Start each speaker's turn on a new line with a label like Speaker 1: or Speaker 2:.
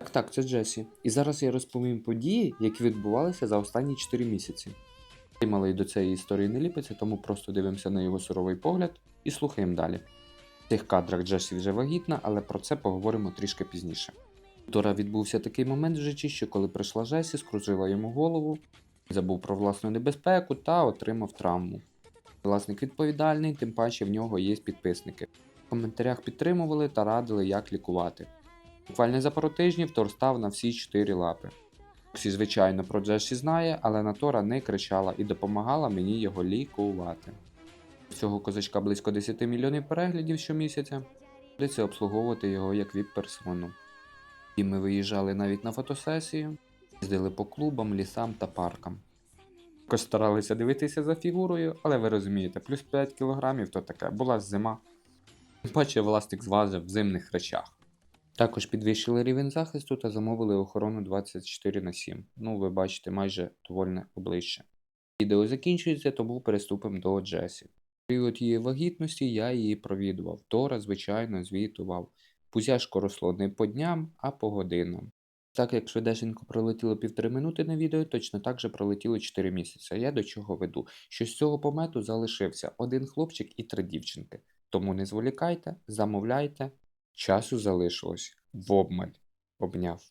Speaker 1: Так, так, це Джесі. І зараз я розповім події, які відбувалися за останні 4 місяці. Цей малий до цієї історії не ліпиться, тому просто дивимося на його суровий погляд і слухаємо далі. В цих кадрах Джесі вже вагітна, але про це поговоримо трішки пізніше. Вчора відбувся такий момент в житті, що коли прийшла Джесі, скружила йому голову, забув про власну небезпеку та отримав травму. Власник відповідальний, тим паче в нього є підписники. В коментарях підтримували та радили, як лікувати. Буквально за пару тижнів Тор став на всі чотири лапи. Всі, звичайно, про Джесі знає, але на Тора не кричала і допомагала мені його лікувати. Цього козачка близько 10 мільйонів переглядів щомісяця. Доводиться обслуговувати його як віп-персону. І ми виїжджали навіть на фотосесію, їздили по клубам, лісам та паркам. Також старалися дивитися за фігурою, але ви розумієте, плюс 5 кілограмів то таке, була зима. Паче власник зважив в зимних речах. Також підвищили рівень захисту та замовили охорону 24 на 7. Ну, ви бачите, майже довольне обличчя. Відео закінчується, тому переступимо до Джесі. Період її вагітності я її провідував. Тора, звичайно, звітував. Пузяшко росло не по дням, а по годинам. Так як швидесенько пролетіло півтори минути на відео, точно так же пролетіло 4 місяці. Я до чого веду? Що з цього помету залишився один хлопчик і три дівчинки. Тому не зволікайте, замовляйте. Часу залишилось в обмаль. Обняв.